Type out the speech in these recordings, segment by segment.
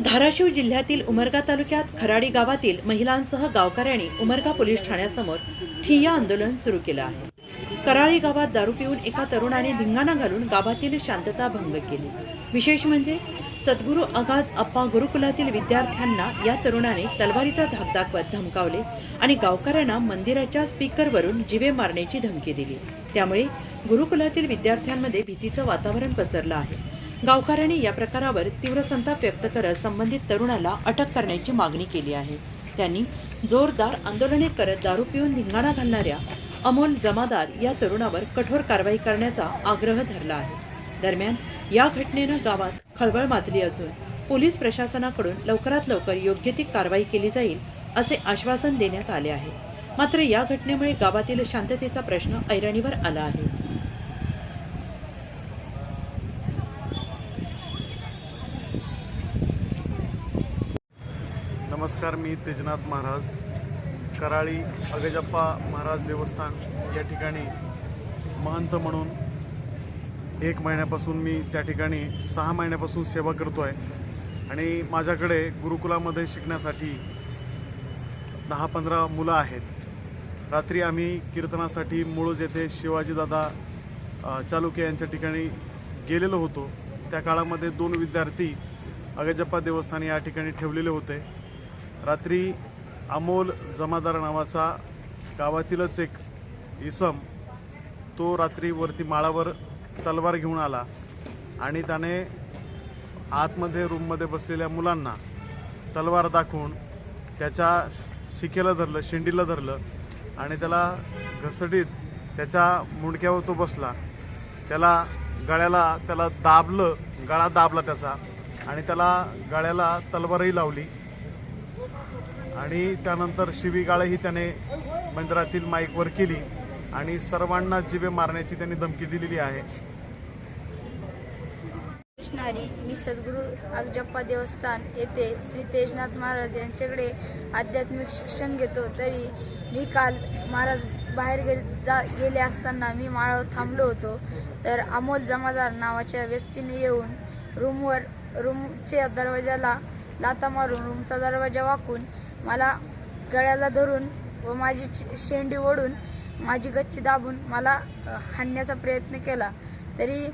धाराशिव जिल्ह्यातील उमरगा तालुक्यात खराडी गावातील महिलांसह गावकऱ्यांनी उमरगा पोलीस ठाण्यासमोर ठिय्या आंदोलन सुरू केलं आहे. कराळी गावात दारू पिऊन एका तरुणाने धिंगाणा घालून गावातील शांतता भंग केली. विशेष म्हणजे सद्गुरू आगाज अप्पा गुरुकुलातील विद्यार्थ्यांना या तरुणाने तलवारीचा धाक दाखवत धमकावले आणि गावकऱ्यांना मंदिराच्या स्पीकरवरून जिवे मारण्याची धमकी दिली. त्यामुळे गुरुकुलातील विद्यार्थ्यांमध्ये भीतीचं वातावरण पसरलं आहे. गावकऱ्यांनी या प्रकारावर तीव्र संताप व्यक्त करत संबंधित तरुणाला अटक करण्याची मागणी केली आहे. त्यांनी जोरदार आंदोलने करत दारू पिऊन धिंगाणा घालणाऱ्या अमोल जमादार या तरुणावर कठोर कारवाई करण्याचा आग्रह धरला आहे. दरम्यान या घटनेनं गावात खळबळ माजली असून पोलीस प्रशासनाकडून लवकरात लवकर योग्य ती कारवाई केली जाईल असे आश्वासन देण्यात आले आहे. मात्र या घटनेमुळे गावातील शांततेचा प्रश्न ऐरणीवर आला आहे. नमस्कार मी तेजनाथ महाराज. कराळी अगजप्पा महाराज देवस्थान या ठिकाणी महंत म्हणून एक महिन्यापासून मी त्या ठिकाणी सहा महिन्यापासून सेवा करतो आहे आणि माझ्याकडे गुरुकुलामध्ये शिकण्यासाठी दहा पंधरा मुलं आहेत. रात्री आम्ही कीर्तनासाठी मूळज येथे शिवाजीदादा अ, चालुक्य यांच्या ठिकाणी गेलेलो होतो त्या काळामध्ये दोन विद्यार्थी अगजप्पा देवस्थान या ठिकाणी ठेवलेले होते. रात्री अमोल जमादार नावाचा गावातीलच एक इसम तो रात्री वरती माळावर तलवार घेऊन आला आणि त्याने आतमध्ये रूममध्ये बसलेल्या मुलांना तलवार दाखवून त्याच्या शिकेला धरलं शेंडीला धरलं आणि त्याला घसडीत त्याच्या मुंडक्यावर तो बसला. त्याला गळ्याला त्याला दाबलं गळा दाबला त्याचा आणि त्याला गळ्याला तलवारही लावली. आणि त्यानंतर शिवीगाळही त्याने मंदिरातील माईकवर केली आणि सर्वांना जिवे मारण्याची त्यांनी धमकी दिलेली आहे. कृष्णारी मी सद्गुरू अगजप्पा देवस्थान येथे श्री तेजनाथ महाराज यांच्याकडे आध्यात्मिक शिक्षण घेतो. तरी मी काल महाराज बाहेर गे जा गेले असताना मी माळावर थांबलो होतो. तर अमोल जमादार नावाच्या व्यक्तीने येऊन रूमवर रूमच्या दरवाजाला लाता मारून रूमचा दरवाजा वाकून मला गळ्याला धरून व माझी शेंडी ओढून माझी गच्ची दाबून मला हाणण्याचा प्रयत्न केला. तरी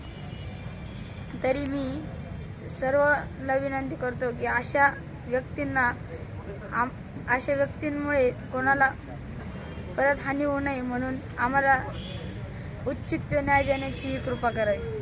तरी मी सर्वला विनंती करतो की अशा व्यक्तींना आम अशा व्यक्तींमुळे कोणाला परत हानी होऊ नये म्हणून आम्हाला उच्चित न्याय देण्याची कृपा करावी.